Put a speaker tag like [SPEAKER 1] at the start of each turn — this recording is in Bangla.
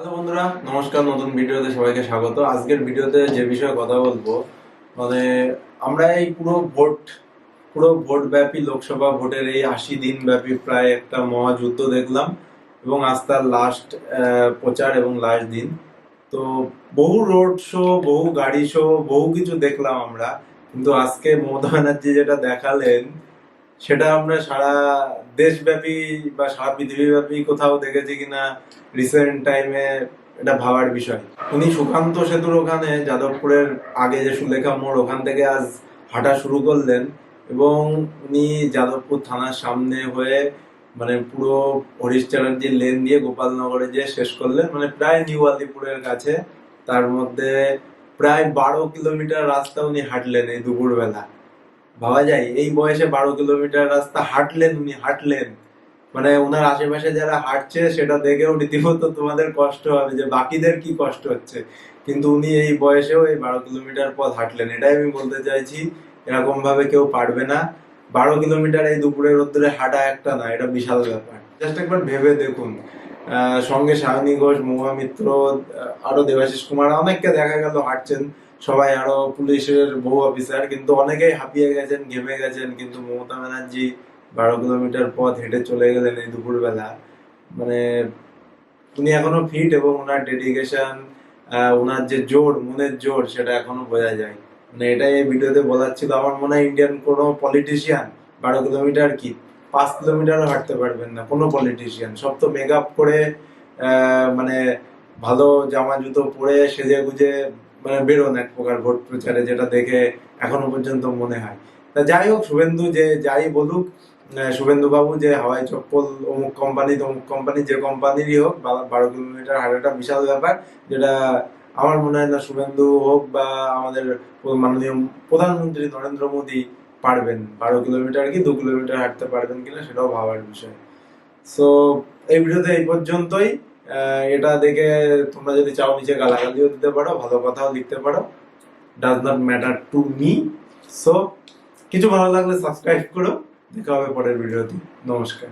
[SPEAKER 1] হ্যালো বন্ধুরা, নমস্কার নতুন ভিডিওতে সবাইকে স্বাগত। আজকের ভিডিওতে যে বিষয়ে কথা বলব মানে আমরা এই পুরো ভোট পুরো ভোট ব্যাপী লোকসভা ভোটের এই আশি দিন ব্যাপী প্রায় একটা মহাযুদ্ধ দেখলাম এবং আজ তার লাস্ট প্রচার এবং লাস্ট দিন। তো বহু রোড শো বহু গাড়ি শো বহু কিছু দেখলাম আমরা। কিন্তু আজকে মমতা ব্যানার্জি যেটা দেখালেন সেটা আমরা সারা দেশব্যাপী বা সারা পৃথিবীব্যাপী কোথাও দেখেছি কিনা রিসেন্ট টাইমে এটা ভাবার বিষয়। উনি সুকান্ত সেতুর ওখানে, যাদবপুরের আগে যে সুলেখা মোড়, ওখান থেকে আজ হাঁটা শুরু করলেন এবং উনি যাদবপুর থানার সামনে হয়ে মানে পুরো হরিশ চ্যাটার্জির লেন দিয়ে গোপালনগরে যে শেষ করলেন। মানে প্রায় নিউ আলিপুরের কাছে। তার মধ্যে প্রায় বারো কিলোমিটার রাস্তা উনি হাঁটলেন এই দুপুরবেলা। ভাবা যায়, এই বয়সে বারো কিলোমিটার রাস্তা হাঁটলেন উনি, হাঁটলেন। মানে ওনার আশেপাশে যারা হাঁটছে, সেটা দেখেও রীতিমতো তোমাদের কষ্ট হবে যে বাকিদের কি কষ্ট হচ্ছে। কিন্তু উনি এই বয়সেও এই বারো কিলোমিটার পথ হাঁটলেন। এটাই আমি বলতে চাইছি এরকম ভাবে কেউ পারবে না। বারো কিলোমিটার এই দুপুরের রোদ্দুরে হাঁটা একটা না, এটা বিশাল ব্যাপার। জাস্ট একবার ভেবে দেখুন। সঙ্গে সায়নী ঘোষ, মহুয়া মিত্র আরও দেবাশিস কুমার, অনেককে দেখা গেল হাঁটছেন। সবাই আরও পুলিশের বহু অফিসার কিন্তু অনেকেই হাঁপিয়ে গেছেন, ঘেমে গেছেন, কিন্তু মমতা ব্যানার্জি বারো কিলোমিটার পথ হেঁটে চলে গেলেন এই দুপুরবেলা। মানে উনি এখনও ফিট এবং ওনার ডেডিকেশন ওনার যে জোর, মনের জোর, সেটা এখনও বোঝা যায়। মানে এটাই এই ভিডিওতে বলার ছিল। আমার মনে হয় ইন্ডিয়ান কোনো পলিটিশিয়ান বারো কিলোমিটার কি? পাঁচ কিলোমিটারও হাঁটতে পারবেন না, কোনো পলিটিশিয়ান সব তো মেক আপ করে মানে ভালো জামা জুতো পরে সেজে গুজে মানে বেরোন এক প্রকার ভোট প্রচারে যেটা দেখে এখনও পর্যন্ত মনে হয়। তা যাই হোক, শুভেন্দু যে যাই বলুক শুভেন্দু বাবু যে হাওয়াই চপ্পল, অমুক কোম্পানি তমুক কোম্পানি যে কোম্পানিরই হোক বারো কিলোমিটার হাঁটাটা বিশাল ব্যাপার, যেটা আমার মনে হয় না শুভেন্দু হোক বা আমাদের মাননীয় প্রধানমন্ত্রী নরেন্দ্র মোদী পারবেন। বারো কিলোমিটার কি দু কিলোমিটার হাঁটতে পারবেন কিনা সেটাও ভাবার বিষয়। সো এই ভিডিওতে এই পর্যন্তই। এটা দেখে তোমরা যদি চাও নিচে গালাগালিও দিতে পারো, ভালো কথাও লিখতে পারো। Does not matter to me so কিছু ভালো লাগলে সাবস্ক্রাইব করো। দেখা হবে পরের ভিডিওতে। নমস্কার।